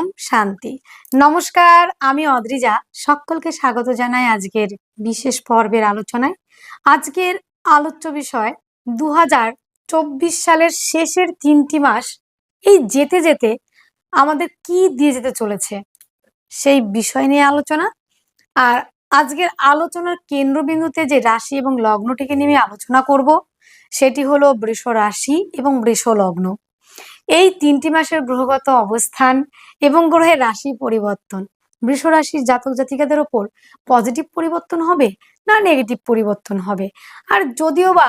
ওম শান্তি। নমস্কার, আমি অদ্রিজা। সকলকে স্বাগত জানাই আজকের বিশেষ পর্বের আলোচনায়। আজকের আলোচ্য বিষয় দু সালের শেষের তিনটি মাস। এই যেতে যেতে আমাদের কি দিয়ে যেতে চলেছে সেই বিষয় নিয়ে আলোচনা। আর আজকের আলোচনার কেন্দ্রবিন্দুতে যে রাশি এবং লগ্নটিকে নিয়ে আলোচনা করব, সেটি হলো বৃষ রাশি এবং বৃষ লগ্ন এই তিনটি মাসের গ্রহগত অবস্থান এবং গ্রহের রাশি পরিবর্তন। বৃষ রাশির জাতক জাতিকাদের ওপর পজিটিভ পরিবর্তন হবে না নেগেটিভ পরিবর্তন হবে? আর যদিও বা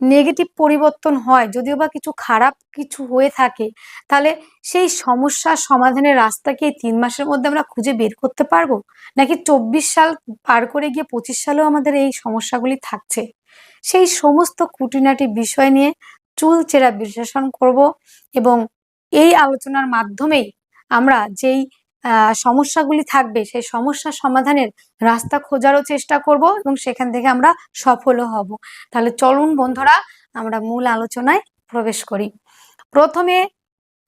নেগেটিভ পরিবর্তন হয়, যদিও বা কিছু খারাপ কিছু হয়ে থাকে, তাহলে সেই সমস্যার সমাধানের রাস্তাকে তিন মাসের মধ্যে আমরা খুঁজে বের করতে পারব? নাকি চব্বিশ সাল পার করে গিয়ে পঁচিশ সালেও আমাদের এই সমস্যাগুলি থাকছে? সেই সমস্ত খুঁটিনাটি বিষয় নিয়ে চুলচেরা বিশ্লেষণ করব এবং এই আলোচনার মাধ্যমেই আমরা যেই সমস্যাগুলি থাকবে, সেই সমস্যার সমাধানের রাস্তা খোঁজারও চেষ্টা করব এবং সেখান থেকে আমরা সফলও হব। তাহলে চলুন বন্ধুরা, আমরা মূল আলোচনায় প্রবেশ করি। প্রথমে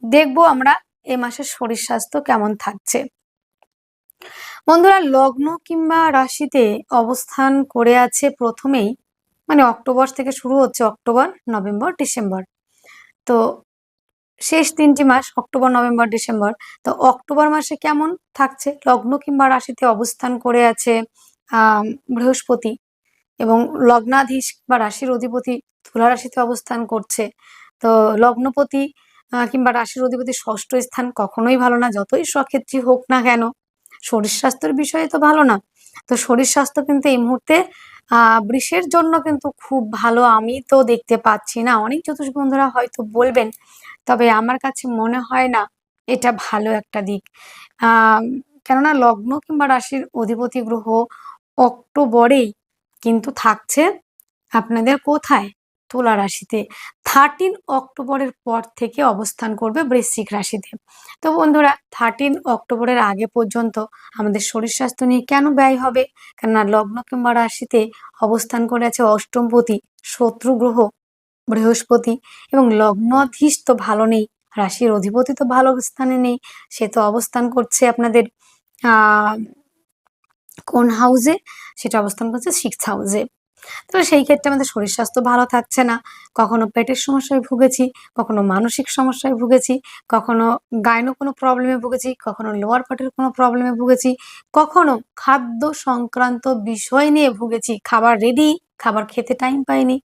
দেখব আমরা এ মাসের শরীর স্বাস্থ্য কেমন থাকছে। বন্ধুরা, লগ্ন কিংবা রাশিতে অবস্থান করে আছে প্রথমেই মানে অক্টোবর থেকে শুরু হচ্ছে অক্টোবর, নভেম্বর, ডিসেম্বর। তো শেষ তিনটি মাস অক্টোবর, নভেম্বর, ডিসেম্বর। তো অক্টোবর মাসে কেমন থাকছে? লগ্ন কিংবা রাশিতে অবস্থান করে আছে বৃহস্পতি এবং লগ্নাধীশ বা রাশির অধিপতি তুলা রাশিতে অবস্থান করছে। তো লগ্নপতি কিংবা রাশির অধিপতি ষষ্ঠ স্থান কখনোই ভালো না, যতই সক্ষেত্রী হোক না কেন। শরীর স্বাস্থ্যের বিষয়ে তো ভালো না। তো শরীর স্বাস্থ্য কিন্তু এই মুহূর্তে বৃষের জন্য কিন্তু খুব ভালো, আমি তো দেখতে পাচ্ছি না। অনেক জ্যোতিষ বন্ধুরা হয়তো বলবেন, তবে আমার কাছে মনে হয় না এটা ভালো একটা দিক। কেননা লগ্ন কিংবা রাশির অধিপতি গ্রহ অক্টোবরেই কিন্তু থাকছে। আপনাদের কোথায়? তুলা রাশিতে। থার্টিন অক্টোবরের পর থেকে অবস্থান করবে বৃশ্চিক রাশিতে। তো বন্ধুরা থার্টিন অক্টোবরের আগে পর্যন্ত আমাদের শরীর স্বাস্থ্য নিয়ে কেন ব্যয় হবে? কেননা লগ্ন কিংবা রাশিতে অবস্থান করে আছে অষ্টমপতি শত্রু গ্রহ, বৃহস্পতি এবং লগ্নাধীশ তো ভালো নেই, রাশির অধিপতি তো ভালো স্থানে নেই, সে তো অবস্থান করছে আপনাদের কোন হাউসে সেটা অবস্থান করছে সিক্স হাউসে তাহলে সেই ক্ষেত্রে আমাদের শরীর স্বাস্থ্য ভালো থাকছে না। কখনো পেটের সমস্যায় ভুগেছি, কখনো মানসিক সমস্যায় ভুগেছি, কখনো গাইনো কোনো প্রবলেমে ভুগেছি, কখনো লোয়ার পার্টের কোনো প্রবলেমে ভুগেছি, কখনো খাদ্য সংক্রান্ত বিষয় নিয়ে ভুগেছি, খাবার রেডি খাবার খেতে টাইম পাইনি,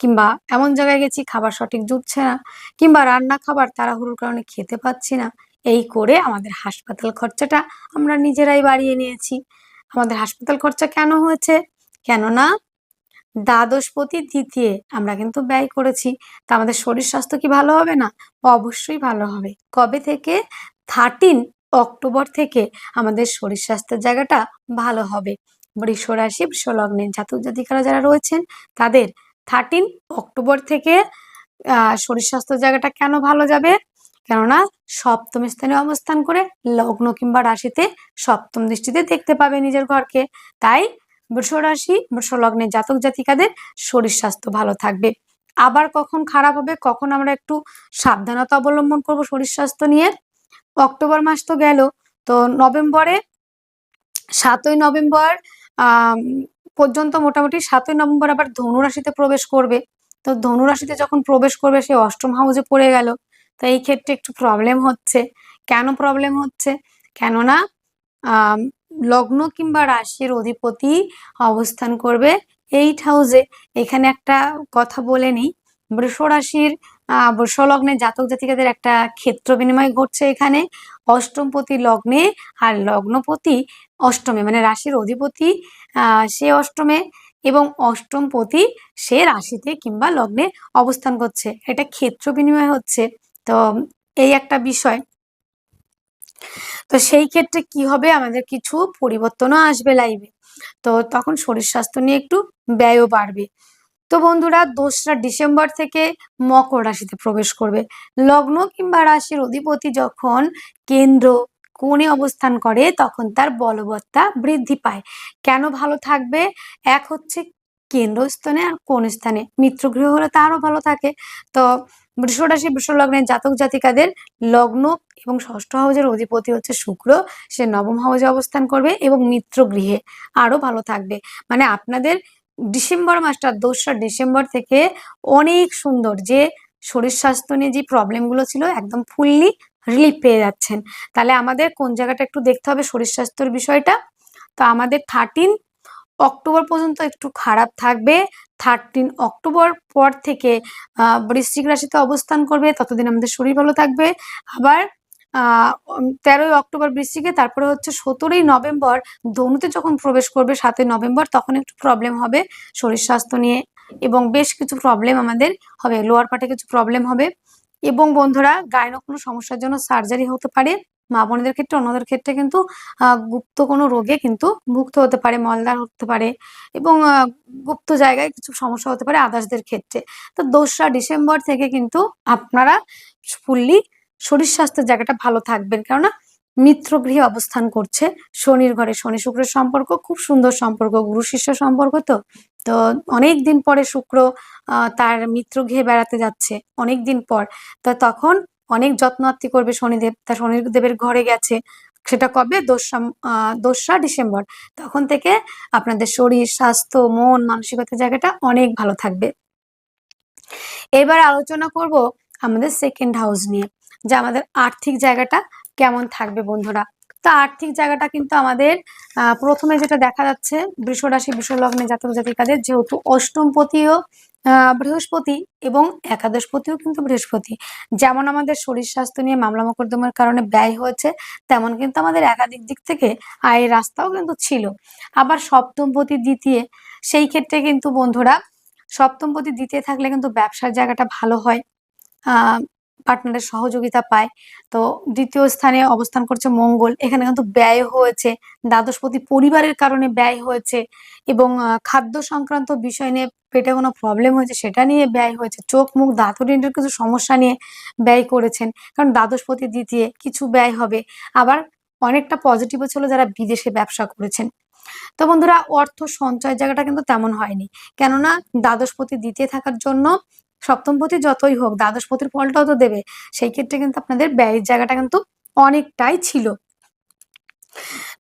কিংবা এমন জায়গায় গেছি খাবার সঠিক জুটছে না, কিংবা রান্না খাবার তাড়াহুড়োর কারণে খেতে পাচ্ছি না, এই করে আমাদের হাসপাতাল খরচাটা আমরা নিজেরাই বাড়িয়ে নিয়েছি। আমাদের হাসপাতাল খরচা কেন হয়েছে? কেননা দ্বাদশপতি দ্বিতীয় আমরা কিন্তু ব্যয় করেছি। তা আমাদের শরীর স্বাস্থ্য কি ভালো হবে না? অবশ্যই ভালো হবে। কবে থেকে? থার্টিন অক্টোবর থেকে আমাদের শরীর স্বাস্থ্যের জায়গাটা ভালো হবে। বৃষ রাশি বৃষ লগ্নের জাতক জাতিকারা যারা রয়েছেন, তাদের থার্টিন অক্টোবর থেকে শরীর স্বাস্থ্যের জায়গাটা কেন ভালো যাবে? কেননা সপ্তম স্থানে অবস্থান করে লগ্ন কিংবা রাশিতে সপ্তম দৃষ্টিতে দেখতে পাবে নিজের ঘরকে। তাই বৃষ রাশি, বৃষ লগ্নের জাতক জাতিকাদের শরীর স্বাস্থ্য ভালো থাকবে। আবার কখন খারাপ হবে, কখন আমরা একটু সাবধানতা অবলম্বন করব শরীর স্বাস্থ্য নিয়ে। অক্টোবর মাস তো গেল, তো নভেম্বরে সাতই নভেম্বর পর্যন্ত মোটামুটি সাতই নভেম্বর আবার ধনু রাশিতে প্রবেশ করবে। তো ধনু রাশিতে যখন প্রবেশ করবে, সে অষ্টম হাউসে পড়ে গেল। তো এই ক্ষেত্রে একটু প্রবলেম হচ্ছে। কেন প্রবলেম হচ্ছে? কেননা লগ্ন কিংবা রাশির অধিপতি অবস্থান করবে এইট হাউসে এখানে একটা কথা বলে নিই। বৃষ রাশির বৃষ লগ্নের জাতক জাতিকাদের একটা ক্ষেত্র বিনিময় ঘটছে এখানে। অষ্টমপতি লগ্নে আর লগ্নপতি অষ্টমে মানে রাশির অধিপতি সে অষ্টমে এবং অষ্টমপতি সে রাশিতে কিংবা লগ্নে অবস্থান করছে। এটা ক্ষেত্র বিনিময় হচ্ছে। তো এই একটা বিষয়। তো সেই ক্ষেত্রে কি হবে? আমাদের কিছু পরিবর্তনও আসবে লাইভে তো তখন শরীর স্বাস্থ্য নিয়ে একটু ব্যয়ও বাড়বে। তো বন্ধুরা, দোসরা ডিসেম্বর থেকে মকর রাশিতে প্রবেশ করবে। লগ্ন কিংবা রাশির অধিপতি যখন কেন্দ্র কোণে অবস্থান করে, তখন তার বলবত্তা বৃদ্ধি পায়। কেন ভালো থাকবে? এক হচ্ছে কেন্দ্রস্থানে আর কোন স্থানে মিত্রগৃহ হলে তারও ভালো থাকে। তো বৃষরাশি বৃষলগ্নের জাতক জাতিকাদের লগ্ন এবং ষষ্ঠ হাউজের অধিপতি হচ্ছে শুক্র। সে নবম হাউজে অবস্থান করবে এবং মিত্র গৃহে আরও ভালো থাকবে। মানে আপনাদের ডিসেম্বর মাসটা, দোসরা ডিসেম্বর থেকে অনেক সুন্দর যে শরীর স্বাস্থ্য নিয়ে যে প্রবলেমগুলো ছিল একদম ফুললি রিলিফ পেয়ে যাচ্ছেন। তাহলে আমাদের কোন জায়গাটা একটু দেখতে হবে শরীর স্বাস্থ্যের বিষয়টা? তো আমাদের থার্টিন অক্টোবর পর্যন্ত একটু খারাপ থাকবে। থার্টিন অক্টোবর পর থেকে বৃশ্চিক রাশিতে অবস্থান করবে, ততদিন আমাদের শরীর ভালো থাকবে। আবার তেরোই অক্টোবর বৃষ্টিকে তারপরে হচ্ছে সতেরোই নভেম্বর ধনুতে যখন প্রবেশ করবে, সাতই নভেম্বর, তখন একটু প্রবলেম হবে শরীর স্বাস্থ্য নিয়ে এবং বেশ কিছু প্রবলেম আমাদের হবে লোয়ার পার্টে কিছু প্রবলেম হবে। এবং বন্ধুরা গায়নো কোনো সমস্যার জন্য সার্জারি হতে পারে। মা বোনদের ক্ষেত্রে, অন্যদের ক্ষেত্রে কিন্তু গুপ্ত কোনো রোগে কিন্তু ভুক্ত হতে পারে মলদার হতে পারে এবং গুপ্ত জায়গায় কিছু সমস্যা হতে পারে আদার্সদের ক্ষেত্রে। তো দোসরা ডিসেম্বর থেকে কিন্তু আপনারা ফুললি শরীর স্বাস্থ্যের জায়গাটা ভালো থাকবেন। কেননা মিত্র গৃহে অবস্থান করছে শনির ঘরে। শনি শুক্রের সম্পর্ক, খুব সুন্দর সম্পর্ক। গুরু শিষ্য সম্পর্ক তো। তো অনেক দিন পরে শুক্র তার মিত্র গৃহে বেড়াতে যাচ্ছে, অনেক দিন পর। তো তখন অনেক যত্ন আত্তি করবে শনিদেব। তা শনিদেবের ঘরে গেছে। সেটা কবে? দোসরা দোসরা ডিসেম্বর। তখন থেকে আপনাদের শরীর, স্বাস্থ্য, মন, মানসিকতার জায়গাটা অনেক ভালো থাকবে। এবার আলোচনা করব আমাদের সেকেন্ড হাউস নিয়ে, যে আমাদের আর্থিক জায়গাটা কেমন থাকবে বন্ধুরা। তো আর্থিক জায়গাটা কিন্তু আমাদের প্রথমে যেটা দেখা যাচ্ছে, বৃষরাশি, বৃষলগ্নে জাতক জাতিকাদের যেহেতু অষ্টমপতিও বৃহস্পতি এবং একাদশপতিও কিন্তু বৃহস্পতি। যেমন আমাদের শরীর স্বাস্থ্য নিয়ে মামলা মোকদ্দমার কারণে ব্যয় হয়েছে, তেমন কিন্তু আমাদের একাধিক দিক থেকে আয়ের রাস্তাও কিন্তু ছিল। আবার সপ্তমপতি দ্বিতীয়, সেই ক্ষেত্রে কিন্তু বন্ধুরা সপ্তমপতি দ্বিতীয় থাকলে কিন্তু ব্যবসার জায়গাটা ভালো হয়। আহ পার্টনারের সহযোগিতা পায়। তো দ্বিতীয় স্থানে অবস্থান করছে মঙ্গল। এখানে কিন্তু ব্যয় হয়েছে, দ্বাদশপতি পরিবারের কারণে ব্যয় হয়েছে এবং খাদ্য সংক্রান্ত বিষয় নিয়ে পেটে কোনো প্রবলেম হয়েছে সেটা নিয়ে ব্যয় হয়েছে। চোখ, মুখ দাঁতরিন্ডের কিছু সমস্যা নিয়ে ব্যয় করেছেন। কারণ দ্বাদশপতি দ্বিতীয়, কিছু ব্যয় হবে। আবার অনেকটা পজিটিভও ছিল যারা বিদেশে ব্যবসা করেছেন। তো বন্ধুরা, অর্থ সঞ্চয় জায়গাটা কিন্তু তেমন হয়নি। কেননা, দ্বাদশপতি দ্বিতীয় থাকার জন্য সপ্তমপতি যতই হোক দ্বাদশপতির ফলটাও তো দেবে। সেই ক্ষেত্রে কিন্তু আপনাদের ব্যয়ের জায়গাটা কিন্তু অনেকটাই ছিল।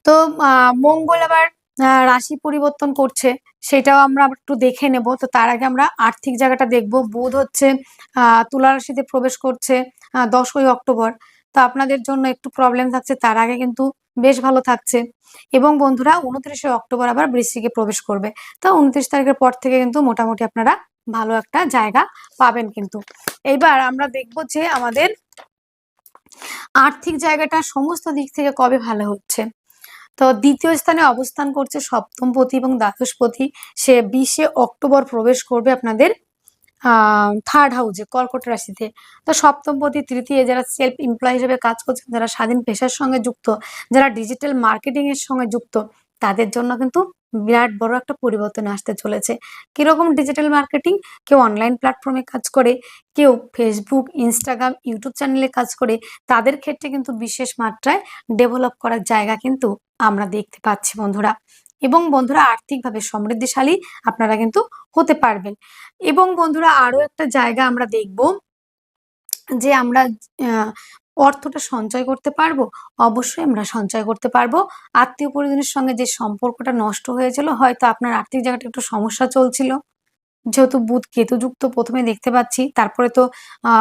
তো মঙ্গল আবার রাশি পরিবর্তন করছে, সেটাও আমরা একটু দেখে নেব। তো তার আগে আমরা আর্থিক জায়গাটা দেখব। বুধ হচ্ছে তুলা রাশিতে প্রবেশ করছে দশই অক্টোবর। তো আপনাদের জন্য একটু প্রবলেম থাকছে, তার আগে কিন্তু বেশ ভালো থাকছে। এবং বন্ধুরা, উনত্রিশে অক্টোবর আবার বৃষ্টিকে প্রবেশ করবে। তো উনত্রিশ তারিখের পর থেকে কিন্তু মোটামুটি আপনারা ভালো একটা জায়গা পাবেন কিন্তু। এইবার আমরা দেখব যে আমাদের আর্থিক জায়গাটা সমস্ত দিক থেকে কবে ভালো হচ্ছে। তো দ্বিতীয় স্থানে অবস্থান করছে সপ্তমপতি এবং দ্বাদশপতি। সে বিশে অক্টোবর প্রবেশ করবে আপনাদের থার্ড হাউজে কর্কট রাশিতে। তো সপ্তমপতি, তৃতীয় যারা সেলফ এমপ্লয় হিসেবে কাজ করছেন, যারা স্বাধীন পেশার সঙ্গে যুক্ত, যারা ডিজিটাল মার্কেটিং এর সঙ্গে যুক্ত, তাদের জন্য কিন্তু বিরাট বড় একটা পরিবর্তন আসতে চলেছে। কীরকম ডিজিটাল মার্কেটিং কেউ অনলাইন প্ল্যাটফর্মে কাজ করে, কেউ ফেসবুক ইনস্টাগ্রাম ইউটিউব চ্যানেলে কাজ করে, তাদের ক্ষেত্রে কিন্তু বিশেষ মাত্রায় ডেভেলপ করার জায়গা কিন্তু আমরা দেখতে পাচ্ছি বন্ধুরা। এবং বন্ধুরা আর্থিকভাবে সমৃদ্ধিশালী আপনারা কিন্তু হতে পারবেন। এবং বন্ধুরা আরও একটা জায়গা আমরা দেখব যে আমরা অর্থটা সঞ্চয় করতে পারব? অবশ্যই আমরা সঞ্চয় করতে পারব। আত্মীয় পরিজনের সঙ্গে যে সম্পর্কটা নষ্ট হয়েছিল, হয়তো আপনার আর্থিক জায়গাটা একটু সমস্যা চলছিল। যেহেতু বুধ কেতুযুক্ত প্রথমে দেখতে পাচ্ছি, তারপরে তো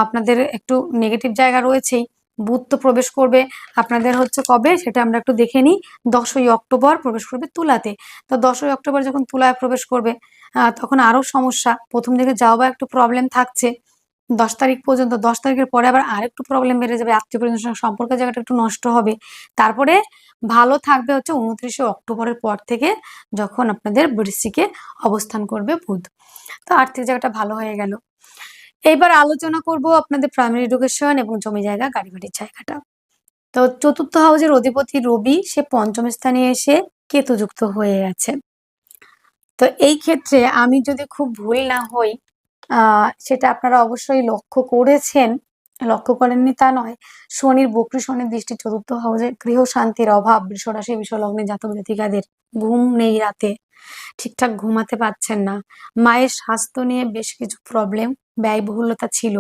আপনাদের একটু নেগেটিভ জায়গা রয়েছেই। বুধ তো প্রবেশ করবে, আপনাদের হচ্ছে কবে সেটা আমরা একটু দেখে নিই। দশই অক্টোবর প্রবেশ করবে তুলাতে। তো দশই অক্টোবর যখন তুলায় প্রবেশ করবে তখন আরও সমস্যা। প্রথম দিকে যাওয়া একটু প্রবলেম থাকছে। দশ তারিখ পর্যন্ত, দশ তারিখের পরে আবার আরেকটু প্রবলেম বেড়ে যাবে, আত্মীয় পরিজনের সঙ্গে সম্পর্কের জায়গাটা একটু নষ্ট হবে। তারপরে ভালো থাকবে হচ্ছে উনত্রিশে অক্টোবরের পর থেকে যখন আপনাদের বৃশ্চিকে অবস্থান করবে বুধ। তো আর্থিক জায়গাটা ভালো হয়ে গেল। এইবার আলোচনা করব আপনাদের প্রাইমারি এডুকেশন এবং জমি জায়গা, গাড়ি বাড়ির জায়গাটা। তো চতুর্থ হাউসের অধিপতি রবি, সে পঞ্চম স্থানে এসে কেতুযুক্ত হয়ে গেছে তো এই ক্ষেত্রে আমি যদি খুব ভুল না হই সেটা আপনারা অবশ্যই লক্ষ্য করেছেন। লক্ষ্য করেননি তা নয়। শনির বক্রী শনির দৃষ্টি চতুর্থ হাউসে গৃহ শান্তির অভাব, বৃষরাশি বিশ্বলগ্নে জাতক জাতিকাদের ঘুম নেই রাতে। ঠিকঠাক ঘুমাতে পারছেন না। মায়ের স্বাস্থ্য নিয়ে বেশ কিছু প্রবলেম ব্যয়বহুলতা ছিল।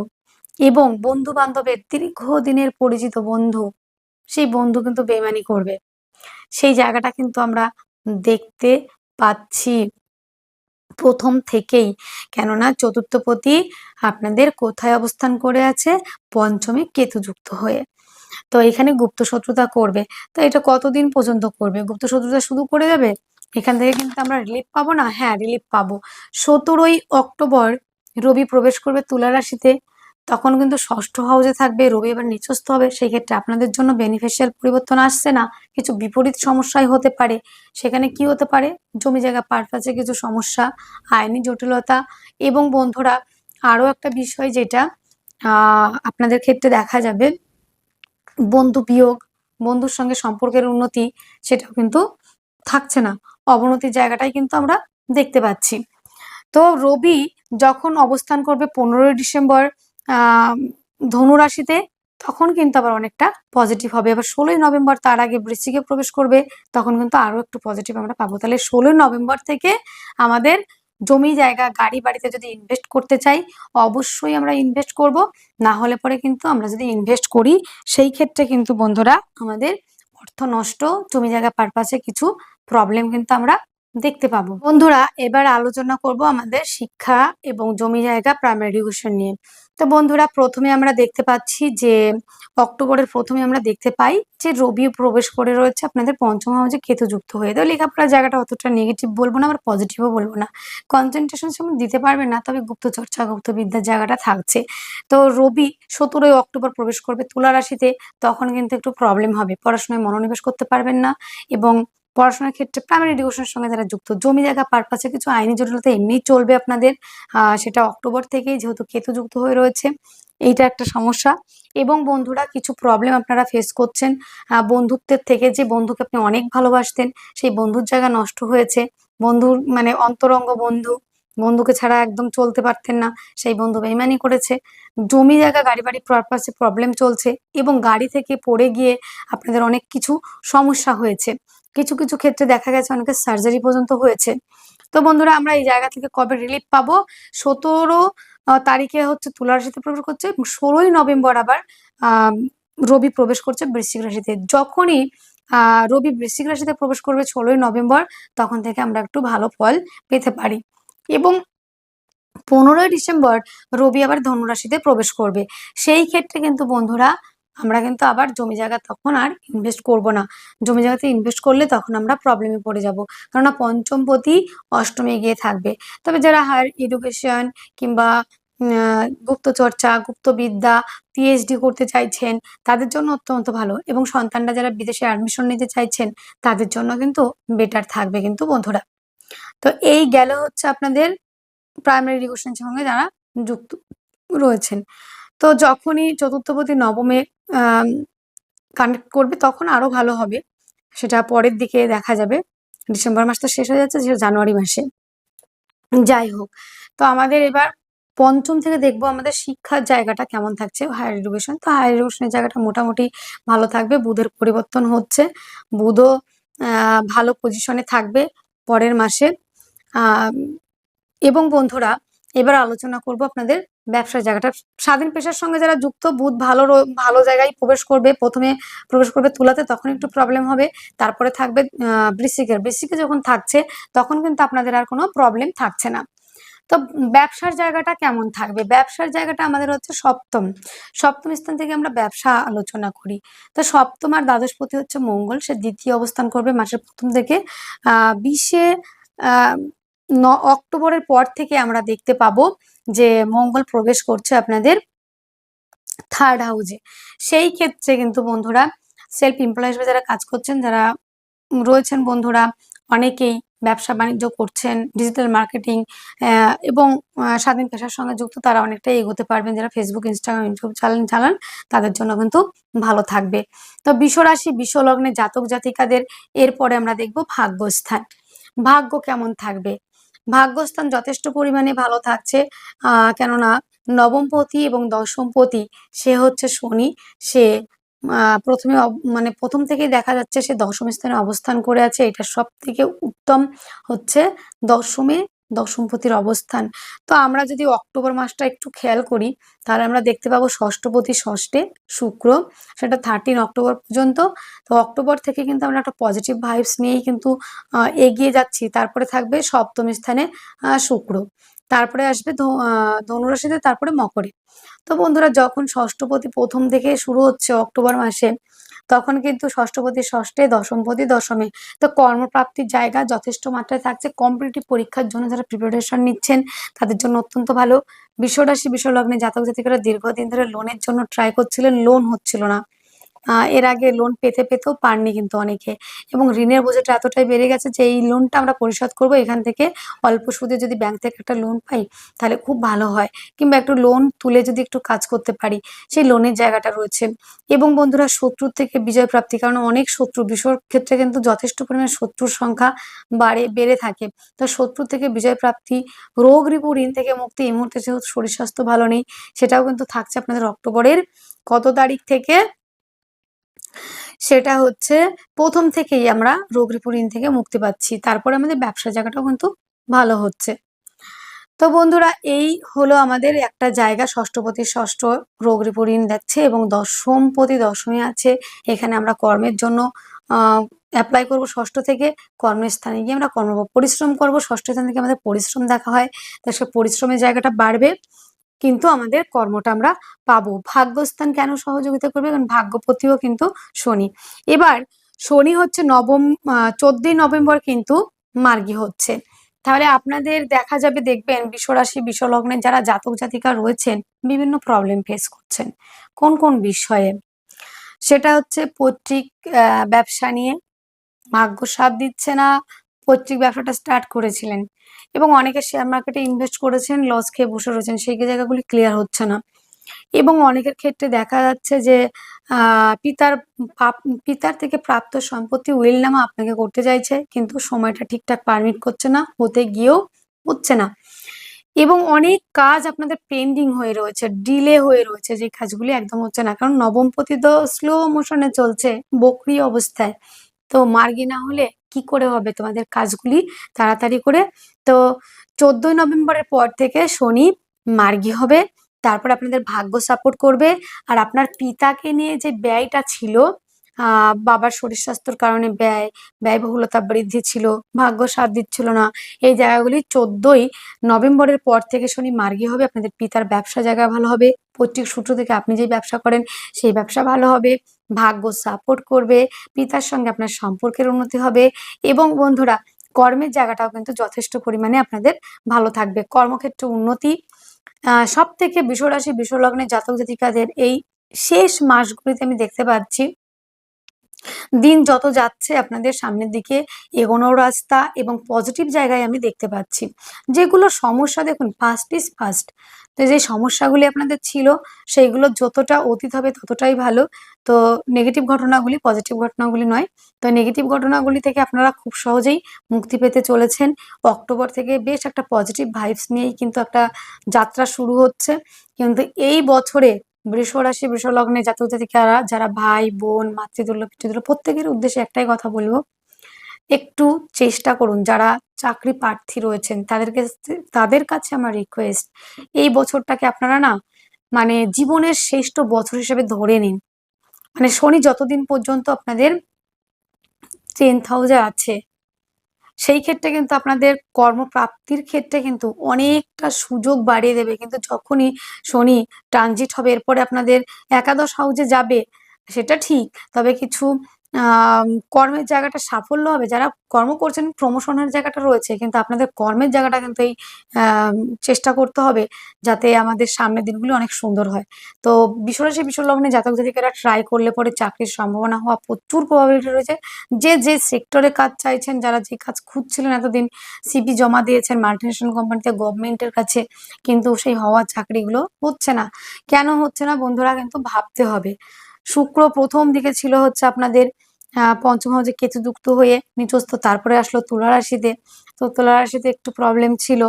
এবং বন্ধু বান্ধবের দীর্ঘদিনের পরিচিত বন্ধু, সেই বন্ধু কিন্তু বেমানি করবে। সেই জায়গাটা কিন্তু আমরা দেখতে পাচ্ছি। প্রথম থেকেই। কেননা চতুর্থপতি আপনাদের কোথায় অবস্থান করে আছে? পঞ্চমে কেতুযুক্ত হয়ে। তো এখানে গুপ্ত শত্রুতা করবে। তো এটা কতদিন পর্যন্ত করবে? গুপ্ত শত্রুতা শুধু করে যাবে? এখান থেকে কিন্তু আমরা রিলিফ পাবো না? হ্যাঁ রিলিফ পাবো। সতেরোই অক্টোবর রবি প্রবেশ করবে তুলা রাশিতে। তখন কিন্তু ষষ্ঠ হাউসে থাকবে রবি এবার নিচস্থ হবে। সেই ক্ষেত্রে আপনাদের জন্য বেনিফিশিয়াল পরিবর্তন আসছে না। কিছু বিপরীত সমস্যাই হতে পারে। সেখানে কি হতে পারে? জমি জায়গা পারপাসে কিছু সমস্যা, আইনি জটিলতা এবং বন্ধুরা, আরও একটা বিষয় যেটা আপনাদের ক্ষেত্রে দেখা যাবে, বন্ধু বিয়োগ, বন্ধুর সঙ্গে সম্পর্কের উন্নতি, সেটাও কিন্তু থাকছে না। অবনতির জায়গাটাই কিন্তু আমরা দেখতে পাচ্ছি। তো রবি যখন অবস্থান করবে পনেরোই ডিসেম্বর ধনু রাশিতে তখন কিন্তু আবার অনেকটা পজিটিভ হবে। আবার ষোলোই নভেম্বর তার আগে বৃশ্চিকে প্রবেশ করবে, তখন কিন্তু আরও একটু পজিটিভ আমরা পাবো। তাহলে ষোলোই নভেম্বর থেকে আমাদের জমি জায়গা, গাড়ি বাড়িতে যদি ইনভেস্ট করতে চাই, অবশ্যই আমরা ইনভেস্ট করব। না হলে পরে কিন্তু আমরা যদি ইনভেস্ট করি, সেই ক্ষেত্রে কিন্তু বন্ধুরা আমাদের অর্থ নষ্ট, জমি জায়গা পারপাসে কিছু প্রবলেম কিন্তু আমরা দেখতে পাবো। বন্ধুরা, এবার আলোচনা করব আমাদের শিক্ষা এবং জমি জায়গা প্রাইমারি এডুকেশন নিয়ে। তো বন্ধুরা, প্রথমে আমরা দেখতে পাচ্ছি যে, অক্টোবরের প্রথমে আমরা দেখতে পাই যে রবি প্রবেশ করে রয়েছে আপনাদের পঞ্চম হাউসে কেতু যুক্ত হয়ে। তো লেখাপড়ার জায়গাটা অতটা নেগেটিভ বলব না, আবার পজিটিভও বলব না। কনসেন্ট্রেশন সেমন দিতে পারবে না, তবে গুপ্তচর্চা গুপ্তবিদ্যার জায়গাটা থাকছে। তো রবি সতেরোই অক্টোবর প্রবেশ করবে তুলা রাশিতে, তখন কিন্তু একটু প্রবলেম হবে। পড়াশোনায় মনোনিবেশ করতে পারবেন না এবং পড়াশোনার ক্ষেত্রে প্রাইমারি এডুকেশনের সঙ্গে যারা যুক্ত, জমি জায়গা পারপাসে কিছু আইনি জটিলতা এমনিই চলবে আপনাদের। সেটা অক্টোবর থেকেই যেহেতু কেতু যুক্ত হয়ে রয়েছে, এইটা একটা সমস্যা। এবং বন্ধুরা, কিছু প্রবলেম আপনারা ফেস করছেন। বন্ধুত্বের থেকে যে বন্ধুকে আপনি অনেক ভালোবাসতেন, সেই বন্ধুর জায়গা নষ্ট হয়েছে। বন্ধুর মানে অন্তরঙ্গ বন্ধু, বন্ধুকে ছাড়া একদম চলতে পারতেন না, সেই বন্ধু বেইমানি করেছে। জমি জায়গা, গাড়ি বাড়ি পারপাসে প্রবলেম চলছে এবং গাড়ি থেকে পড়ে গিয়ে আপনাদের অনেক কিছু সমস্যা হয়েছে। কিছু কিছু ক্ষেত্রে দেখা গেছে অনেকের সার্জারি পর্যন্ত হয়েছে। তো বন্ধুরা, আমরা এই জায়গা থেকে কবে রিলিফ পাবো? সতেরো তারিখে হচ্ছে তুলা রাশিতে প্রবেশ করছে, ষোলোই নভেম্বর আবার রবি প্রবেশ করছে বৃশ্চিক রাশিতে। যখনই রবি বৃশ্চিক রাশিতে প্রবেশ করবে ষোলোই নভেম্বর, তখন থেকে আমরা একটু ভালো ফল পেতে পারি। এবং পনেরোই ডিসেম্বর রবি আবার ধনুরাশিতে প্রবেশ করবে। সেই ক্ষেত্রে কিন্তু বন্ধুরা আমরা কিন্তু আবার জমি জায়গা তখন আর ইনভেস্ট করব না। জমি জায়গাতে ইনভেস্ট করলে তখন আমরা প্রবলেমে পড়ে যাব। কেননা পঞ্চমপতি অষ্টমে গিয়ে থাকবে। তবে যারা হায়ার এডুকেশন কিংবা গুপ্তচর্চা গুপ্তবিদ্যা পিএইচডি করতে চাইছেন, তাদের জন্য অত্যন্ত ভালো। এবং সন্তানরা যারা বিদেশে অ্যাডমিশন নিতে চাইছেন, তাদের জন্য কিন্তু বেটার থাকবে কিন্তু বন্ধুরা। তো এই গেল হচ্ছে আপনাদের প্রাইমারি এডুকেশনের সঙ্গে যারা যুক্ত রয়েছেন। তো যখনই চতুর্থপতি নবমে কানেক্ট করবে তখন আরও ভালো হবে। সেটা পরের দিকে দেখা যাবে। ডিসেম্বর মাস তো শেষ হয়ে যাচ্ছে জানুয়ারি মাসে। যাই হোক, তো আমাদের এবার পঞ্চম থেকে দেখব আমাদের শিক্ষার জায়গাটা কেমন থাকছে হায়ার এডুকেশন তো হায়ার এডুকেশনের জায়গাটা মোটামুটি ভালো থাকবে, বুধের পরিবর্তন হচ্ছে। বুধও ভালো পজিশনে থাকবে পরের মাসে। এবং বন্ধুরা, এবার আলোচনা করব আপনাদের ব্যবসার জায়গাটা। স্বাধীন পেশার সঙ্গে যারা যুক্ত বুধ ভালো ভালো জায়গায় প্রবেশ করবে, প্রথমে প্রবেশ করবে তুলাতে, তখন একটু প্রবলেম হবে। তারপরে থাকবে বৃশ্চিকের। বৃশ্চিকে যখন থাকছে, তখন কিন্তু আপনাদের আর কোনো প্রবলেম থাকছে না। তো ব্যবসার জায়গাটা কেমন থাকবে? ব্যবসার জায়গাটা আমাদের হচ্ছে সপ্তম। সপ্তম স্থান থেকে আমরা ব্যবসা আলোচনা করি। তো সপ্তম আর দ্বাদশপতি হচ্ছে মঙ্গল। সে দ্বিতীয় অবস্থান করবে মাসের প্রথম থেকে বিশে ন অক্টোবরের পর থেকে আমরা দেখতে পাবো যে মঙ্গল প্রবেশ করছে আপনাদের থার্ড হাউজে সেই ক্ষেত্রে কিন্তু বন্ধুরা সেলফ এমপ্লয় হিসেবে যারা কাজ করছেন, যারা রয়েছেন বন্ধুরা, অনেকেই ব্যবসা বাণিজ্য করছেন ডিজিটাল মার্কেটিং এবং স্বাধীন পেশার সঙ্গে যুক্ত তারা অনেকটাই এগোতে পারবেন। যারা ফেসবুক ইনস্টাগ্রাম ইউটিউব চালান চালান, তাদের জন্য কিন্তু ভালো থাকবে। তো বিশ্বরাশি, বিশ্বলগ্নে জাতক জাতিকাদের এরপরে আমরা দেখব ভাগ্যস্থান। ভাগ্য কেমন থাকবে? ভাগ্যস্থান যথেষ্ট পরিমাণে ভালো থাকছে। কেননা নবমপতি এবং দশমপতি সে হচ্ছে শনি। সে প্রথমে মানে প্রথম থেকেই দেখা যাচ্ছে সে দশম স্থানে অবস্থান করে আছে। এটা সব থেকে উত্তম হচ্ছে দশমে দশমপতির অবস্থান। তো আমরা যদি অক্টোবর মাসটা একটু খেয়াল করি, তাহলে আমরা দেখতে পাবো ষষ্ঠপতি ষষ্ঠে শুক্র, সেটা থার্টিন অক্টোবর পর্যন্ত। তো অক্টোবর থেকে কিন্তু আমরা একটা পজিটিভ ভাইবস নিয়েই কিন্তু এগিয়ে যাচ্ছি। তারপরে থাকবে সপ্তম স্থানে শুক্র। তারপরে আসবে ধনুরাশিতে, তারপরে মকরে। তো বন্ধুরা, যখন ষষ্ঠপতি প্রথম থেকে শুরু হচ্ছে অক্টোবর মাসে তখন কিন্তু ষষ্ঠপতি ষষ্ঠে দশমপতি দশমে। তো কর্মপ্রাপ্তির জায়গা যথেষ্ট মাত্রায় থাকছে। কম্পিটিটিভ পরীক্ষার জন্য যারা প্রিপারেশন নিচ্ছেন, তাদের জন্য অত্যন্ত ভালো। বিশ্বরাশি, বিশ্বলগ্নে জাতক জাতিকারা দীর্ঘদিন ধরে লোনের জন্য ট্রাই করছিলেন লোন হচ্ছিল না। এর আগে লোন পেতে পেতেও পাননি কিন্তু অনেকে। এবং ঋণের বোঝাটা এতটাই বেড়ে গেছে যে এই লোনটা আমরা পরিশোধ করব, এখান থেকে অল্প সুদে যদি ব্যাংক থেকে একটা লোন পাই, তাহলে খুব ভালো হয়। কিংবা একটু লোন তুলে যদি একটু কাজ করতে পারি, সেই লোনের জায়গাটা রয়েছে। এবং বন্ধুরা, শত্রুর থেকে বিজয় প্রাপ্তি, কারণ অনেক শত্রু, বিশ্বর ক্ষেত্রে কিন্তু যথেষ্ট পরিমাণে শত্রুর সংখ্যা বাড়ে, বেড়ে থাকে। তো শত্রু থেকে বিজয় প্রাপ্তি, রোগ রিপু, ঋণ থেকে মুক্তি, এই মুহূর্তে যেহেতু শরীর স্বাস্থ্য ভালো নেই, সেটাও কিন্তু থাকছে আপনাদের অক্টোবরের কত তারিখ থেকে? সেটা হচ্ছে প্রথম থেকেই আমরা রোগ ঋণ থেকে মুক্তি পাচ্ছি। তারপরে আমাদের ব্যবসা জায়গাটাও কিন্তু ভালো হচ্ছে। তো বন্ধুরা, এই হলো আমাদের একটা জায়গা। ষষ্ঠপতি ষষ্ঠ রোগ ঋণ দেখছে এবং দশমপতি দশমী আছে। এখানে আমরা কর্মের জন্য অ্যাপ্লাই করব ষষ্ঠ থেকে। কর্মস্থানে গিয়ে আমরা কর্ম পরিশ্রম করব। ষষ্ঠ স্থান থেকে আমাদের পরিশ্রম দেখা হয়। তো সে পরিশ্রমের জায়গাটা বাড়বে। কিন্তু আমাদের কর্মটা আমরা পাবো। ভাগ্যস্থান কেন সহযোগিতা করবে? কারণ ভাগ্যপতিও কিন্তু শনি। এবার শনি হচ্ছে নবম চোদ্দই নভেম্বর কিন্তু মার্গী হচ্ছে। তাহলে আপনাদের দেখা যাবে, দেখবেন বিশ্বরাশি বিশ্বলগ্নে যারা জাতক জাতিকা রয়েছেন, বিভিন্ন প্রবলেম ফেস করছেন। কোন কোন বিষয়ে? সেটা হচ্ছে পৈতৃক ব্যবসা নিয়ে। ভাগ্য সাথ দিচ্ছে না। পৈতৃক ব্যবসাটা স্টার্ট করেছিলেন। এবং অনেকে শেয়ার মার্কেটে ইনভেস্ট করেছেন লস খেয়ে বসে রয়েছেন, সেই জায়গাগুলি ক্লিয়ার হচ্ছে না। এবং অনেকের ক্ষেত্রে দেখা যাচ্ছে যে পিতার পিতার থেকে প্রাপ্ত সম্পত্তি উইল নামা আপনাকে করতে চাইছে, কিন্তু সময়টা ঠিকঠাক পারমিট করছে না, হতে গিয়েও হচ্ছে না। এবং অনেক কাজ আপনাদের পেন্ডিং হয়ে রয়েছে ডিলে হয়ে রয়েছে, যে কাজগুলি একদম হচ্ছে না। কারণ নবমপতি তো স্লো মোশনে চলছে, বকরি অবস্থায়। তো মার্গি না হলে কি করে হবে তোমাদের কাজগুলি তাড়াতাড়ি করে? তো চোদ্দই নভেম্বরের পর থেকে শনি মার্গি হবে, তারপর আপনাদের ভাগ্য সাপোর্ট করবে, আর আপনার পিতাকে নিয়ে যে ব্যয়টা ছিল বাবার শরীর স্বাস্থ্যর কারণে ব্যয়, ব্যয়বহুলতা বৃদ্ধি ছিল, ভাগ্য সাথ দিচ্ছিল না। এই জায়গাগুলি চোদ্দই নভেম্বরের পর থেকে শনি মার্গী হবে, আপনাদের পিতার ব্যবসা জায়গা ভালো হবে, পৈতৃক সূত্র থেকে আপনি যে ব্যবসা করেন, সেই ব্যবসা ভালো হবে, ভাগ্য সাপোর্ট করবে, পিতার সঙ্গে আপনার সম্পর্কের উন্নতি হবে এবং বন্ধুরা, কর্মের জায়গাটাও কিন্তু যথেষ্ট পরিমাণে আপনাদের ভালো থাকবে। কর্মক্ষেত্রে উন্নতি সব থেকে বিশ্বরাশি বিশ্বলগ্নে জাতক জাতিকাদের এই শেষ মাসগুলিতে আমি দেখতে পাচ্ছি দিন যত যাচ্ছে আপনাদের সামনের দিকে এগোনোর রাস্তা এবং পজিটিভ জায়গায় আমি দেখতে পাচ্ছি। যেগুলো সমস্যা দেখুন ফার্স্ট ইজ ফার্স্ট তো যে সমস্যাগুলি আপনাদের ছিল, সেইগুলো যতটা অতীত হবে ততটাই ভালো। তো নেগেটিভ ঘটনাগুলি পজিটিভ ঘটনাগুলি নয়। তো নেগেটিভ ঘটনাগুলি থেকে আপনারা খুব সহজেই মুক্তি পেতে চলেছেন। অক্টোবর থেকে বেশ একটা পজিটিভ ভাইবস নিয়েই কিন্তু একটা যাত্রা শুরু হচ্ছে। কিন্তু এই বছরে বৃষ রাশি বৃষ লগ্নে জাতক জাতিকারা, যারা ভাই, বোন, মাতৃতুল্য, পিতৃতুল্য, প্রত্যেকের উদ্দেশ্যে একটাই কথা বলব। একটু চেষ্টা করুন, যারা চাকরি প্রার্থী রয়েছেন তাদেরকে তাদের কাছে আমার রিকোয়েস্ট এই বছরটাকে আপনারা না মানে জীবনের শ্রেষ্ঠ বছর হিসেবে ধরে নিন। মানে শনি যতদিন পর্যন্ত আপনাদের টেন্থ হাউসে আছে সেই ক্ষেত্রে কিন্তু আপনাদের কর্মপ্রাপ্তির ক্ষেত্রে কিন্তু অনেকটা সুযোগ বাড়িয়ে দেবে। কিন্তু যখনই শনি ট্রানজিট হবে, এরপরে আপনাদের একাদশ হাউসে যাবে, সেটা ঠিক। তবে কিছু কর্মের জায়গাটা সাফল্য হবে। যারা কর্ম করছেন প্রমোশনের জায়গাটা রয়েছে, কিন্তু আপনাদের কর্মের জায়গাটা কিন্তু এই চেষ্টা করতে হবে যাতে আমাদের সামনের দিনগুলি অনেক সুন্দর হয়। তো বিশ্বরাশি, বিশ্বলগ্নে জাতক জাতিকেরা ট্রাই করলে পরে চাকরির সম্ভাবনা হওয়া প্রচুর প্রবাবিলিটি রয়েছে। যে যে সেক্টরে কাজ চাইছেন, যারা যে কাজ খুঁজছিলেন এতদিন সিপি জমা দিয়েছেন মাল্টিনেশনাল কোম্পানিতে গভর্নমেন্টের কাছে, কিন্তু সেই হওয়া চাকরিগুলো হচ্ছে না। কেন হচ্ছে না? বন্ধুরা কিন্তু ভাবতে হবে। শুক্র প্রথম দিকে ছিল হচ্ছে আপনাদের পঞ্চম হাউসে কেতুযুক্ত হয়ে নিচস্থ, তারপরে আসলো তুলা রাশিতে। তো তুলা রাশিতে একটু প্রবলেম ছিল।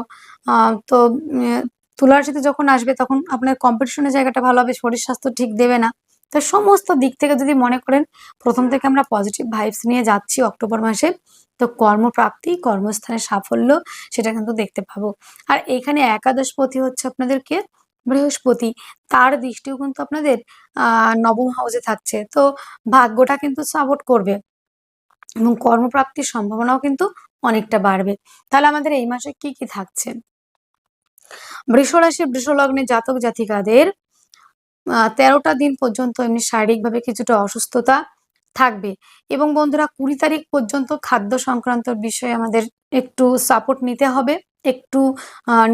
তো তুলা রাশিতে যখন আসবে তখন আপনার কম্পিটিশনের জায়গাটা ভালো হবে, শরীর স্বাস্থ্য ঠিক দেবে না। তো সমস্ত দিক থেকে যদি মনে করেন, প্রথম থেকে আমরা পজিটিভ ভাইবস নিয়ে যাচ্ছি অক্টোবর মাসে, তো কর্মপ্রাপ্তি কর্মস্থানে সাফল্য, সেটা কিন্তু দেখতে পাবো। আর এখানে একাদশপতি হচ্ছে আপনাদেরকে বৃহস্পতি, তার দৃষ্টিও কিন্তু আপনাদের নবম হাউসে থাকছে। তো ভাগ্যটা কিন্তু সাপোর্ট করবে এবং কর্মপ্রাপ্তির সম্ভাবনাও কিন্তু অনেকটা বাড়বে। তাহলে আমাদের এই মাসে কি কি থাকছে? বৃষরাশি বৃষলগ্নে জাতক জাতিকাদের তেরোটা দিন পর্যন্ত এমনি শারীরিকভাবে কিছুটা অসুস্থতা থাকবে। এবং বন্ধুরা, কুড়ি তারিখ পর্যন্ত খাদ্য সংক্রান্ত বিষয়ে আমাদের একটু সাপোর্ট নিতে হবে, একটু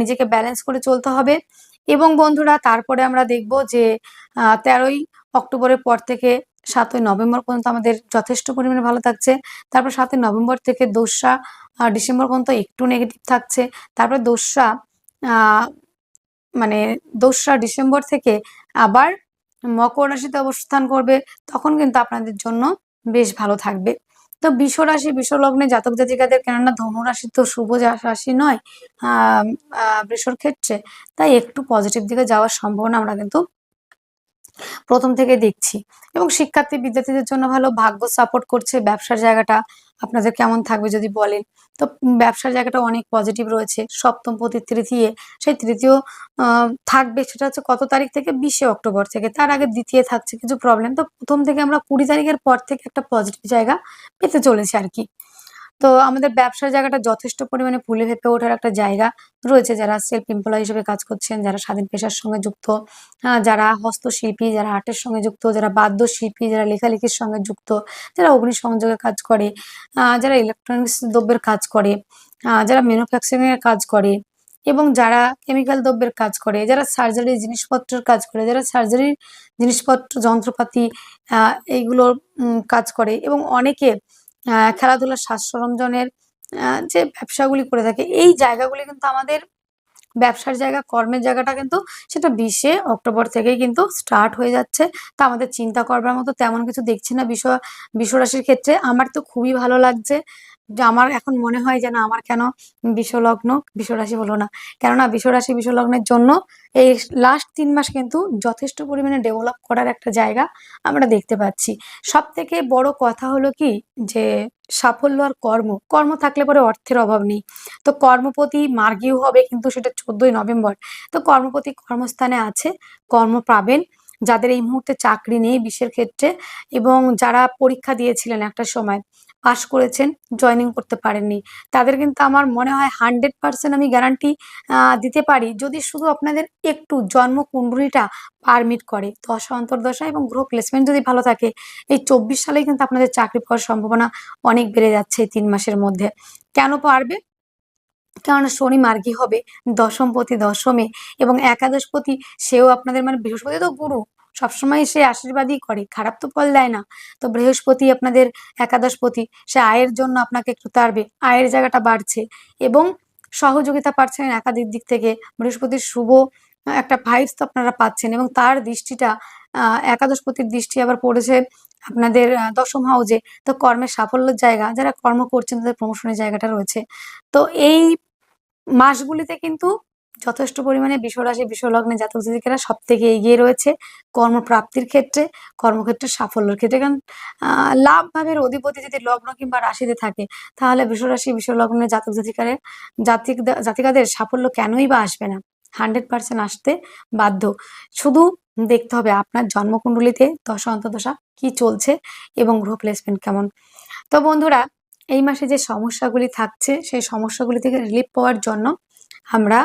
নিজেকে ব্যালেন্স করে চলতে হবে। এবং বন্ধুরা, তারপরে আমরা দেখব যে তেরোই অক্টোবরের পর থেকে সাতই নভেম্বর পর্যন্ত আমাদের যথেষ্ট পরিমাণে ভালো থাকছে। তারপর সাতই নভেম্বর থেকে দোসরা ডিসেম্বর পর্যন্ত একটু নেগেটিভ থাকছে। তারপর দোসরা মানে দোসরা ডিসেম্বর থেকে আবার মকর রাশিতে অবস্থান করবে। তখন কিন্তু আপনাদের জন্য বেশ ভালো থাকবে। তো বিষ রাশি বিষ লগ্নে জাতক জাতিকাদের কেননা ধনুরাশি তো শুভ রাশি নয় আহ আহ, বৃষর ক্ষেত্রে। তাই একটু পজিটিভ দিকে যাওয়ার সম্ভাবনা আমরা কিন্তু প্রথম থেকে দেখছি। এবং শিক্ষার্থী বিদ্যার্থীদের জন্য ভালো ভাগ্য সাপোর্ট করছে ব্যবসার জায়গাটা। আপনাদের কেমন থাকবে যদি বলেন? তো ব্যবসার জায়গাটা অনেক পজিটিভ রয়েছে। সপ্তম প্রতি তৃতীয়, সেই তৃতীয় থাকবে সেটা হচ্ছে কত তারিখ থেকে? বিশে অক্টোবর থেকে। তার আগে দ্বিতীয় থাকছে, কিছু প্রবলেম তো প্রথম থেকে আমরা কুড়ি তারিখের পর থেকে একটা পজিটিভ জায়গা পেতে চলেছি আর কি। তো আমাদের ব্যবসার জায়গাটা যথেষ্ট পরিমাণে ফুলে ফেপে ওঠার একটা জায়গা রয়েছে যারা সেলফ এমপ্লয় হিসেবে কাজ করছেন, যারা স্বাধীন পেশার সঙ্গে যুক্ত যারা হস্তশিল্পী, যারা আর্টের সঙ্গে যুক্ত, যারা বাদ্যশিল্পী, যারা লেখালেখির সঙ্গে যুক্ত, যারা অগ্নিসংযোগের কাজ করে যারা ইলেকট্রনিক্স দ্রব্যের কাজ করে যারা ম্যানুফ্যাকচারিং এর কাজ করে এবং যারা কেমিক্যাল দ্রব্যের কাজ করে, যারা সার্জারি জিনিসপত্রের কাজ করে, যারা সার্জারির জিনিসপত্র, যন্ত্রপাতি এইগুলোর কাজ করে এবং অনেকে খেলাধুলার সাজ সরঞ্জনের যে ব্যবসাগুলি করে থাকে, এই জায়গাগুলি কিন্তু আমাদের ব্যবসার জায়গা, কর্মের জায়গাটা কিন্তু সেটা বিশে অক্টোবর থেকেই কিন্তু স্টার্ট হয়ে যাচ্ছে। তা আমাদের চিন্তা করবার মতো তেমন কিছু দেখছি না বিশ্ব বিশ্বরাশির ক্ষেত্রে। আমার তো খুবই ভালো লাগছে। আমার এখন মনে হয় যেন আমার কেন বিশ্বলগ্ন, বিশ্বরাশি হলো না। কেননা বিশ্বরাশি, বিশ্বলগ্নের জন্য এই লাস্ট তিন মাস কিন্তু যথেষ্ট পরিমাণে ডেভেলপ করার একটা জায়গা আমরা দেখতে পাচ্ছি। সব থেকে বড় কথা হলো কি? যে সাফল্য আর কর্ম। কর্ম থাকলে পরে অর্থের অভাব নেই। তো কর্মপতি মার্গীয় হবে কিন্তু সেটা চোদ্দই নভেম্বর। তো কর্মপতি কর্মস্থানে আছে, কর্ম পাবেন। যাদের এই মুহূর্তে চাকরি নেই বিশ্বের ক্ষেত্রে এবং যারা পরীক্ষা দিয়েছিলেন একটা সময় পাশ করেছেন জয়েনিং করতে পারেননি। তাদের কিন্তু আমার মনে হয় হান্ড্রেড পার্সেন্ট আমি গ্যারান্টি দিতে পারি যদি শুধু আপনাদের একটু জন্ম কুণ্ডলীটা পারমিট করে। দশা, অন্তর্দশা এবং গ্রহ প্লেসমেন্ট যদি ভালো থাকে, এই চব্বিশ সালেই কিন্তু আপনাদের চাকরি পাওয়ার সম্ভাবনা অনেক বেড়ে যাচ্ছে এই তিন মাসের মধ্যে। কেন পারবে? কেননা শনি মার্গী হবে, দশমপতি দশমে এবং একাদশপতি সেও আপনাদের মানে বৃহস্পতি তো গুরু সবসময় সে আশীর্বাদই করে। খারাপ তো ফল দেয় না। তো বৃহস্পতি আপনাদের একাদশপতি, সে আয়ের জন্য আপনাকে একটু তাড়বে। আয়ের জায়গাটা বাড়ছে এবং সহযোগিতা পাচ্ছেন একাধিক দিক থেকে। বৃহস্পতির শুভ একটা ভাইবস তো আপনারা পাচ্ছেন এবং তার দৃষ্টিটা একাদশপতির দৃষ্টি আবার পড়েছে আপনাদের দশম হাউজে তো কর্মের সাফল্যের জায়গা, যারা কর্ম করছেন তাদের প্রমোশনের জায়গাটা রয়েছে। তো এই মাসগুলিতে কিন্তু যথেষ্ট পরিমাণে বিশ্বরাশি, বিশ্বলগ্নে জাতক জাতিকেরা সব থেকে এগিয়ে রয়েছে কর্মপ্রাপ্তির ক্ষেত্রে, কর্মক্ষেত্রে সাফল্যের ক্ষেত্রে। কারণ লাভ ভাবের অধিপতি যদি লগ্ন কিংবা রাশিতে থাকে, তাহলে বিশ্বরাশি বিশ্বলগ্নের জাতক জাতিকারের জাতিক, জাতিকাদের সাফল্য কেনই বা আসবে না? হান্ড্রেড পার্সেন্ট আসতে বাধ্য। শুধু দেখতে হবে আপনার জন্মকুণ্ডলিতে দশা অন্তদশা কি চলছে এবং গ্রহ প্লেসমেন্ট কেমন। তো বন্ধুরা, এই মাসে যে সমস্যাগুলি থাকছে, সেই সমস্যাগুলি থেকে রিলিফ পাওয়ার জন্য আমরা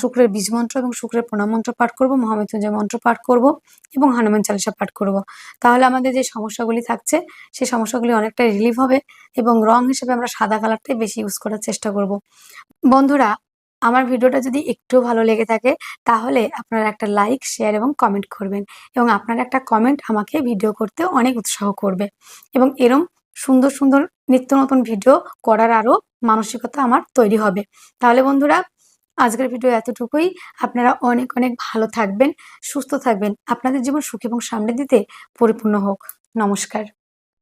শুক্রের বীজ মন্ত্র এবং শুক্রের প্রণাম মন্ত্র পাঠ করব মহামৃত্যুঞ্জয় মন্ত্র পাঠ করব এবং হনুমান চালিসা পাঠ করব। তাহলে আমাদের যে সমস্যাগুলি থাকছে সেই সমস্যাগুলি অনেকটাই রিলিফ হবে এবং রং হিসেবে আমরা সাদা কালারটাই বেশি ইউজ করার চেষ্টা করব। বন্ধুরা, আমার ভিডিওটা যদি একটু ভালো লেগে থাকে, তাহলে আপনারা একটা লাইক শেয়ার এবং কমেন্ট করবেন এবং আপনার একটা কমেন্ট আমাকে ভিডিও করতে অনেক উৎসাহ করবে এবং এরম সুন্দর সুন্দর নিত্য নতুন ভিডিও করার আরও মানসিকতা আমার তৈরি হবে। তাহলে বন্ধুরা আজকের ভিডিও এতটুকুই। আপনারা অনেক অনেক ভালো থাকবেন, সুস্থ থাকবেন। আপনাদের জীবন সুখ এবং সামনে দিতে পরিপূর্ণ হোক। নমস্কার।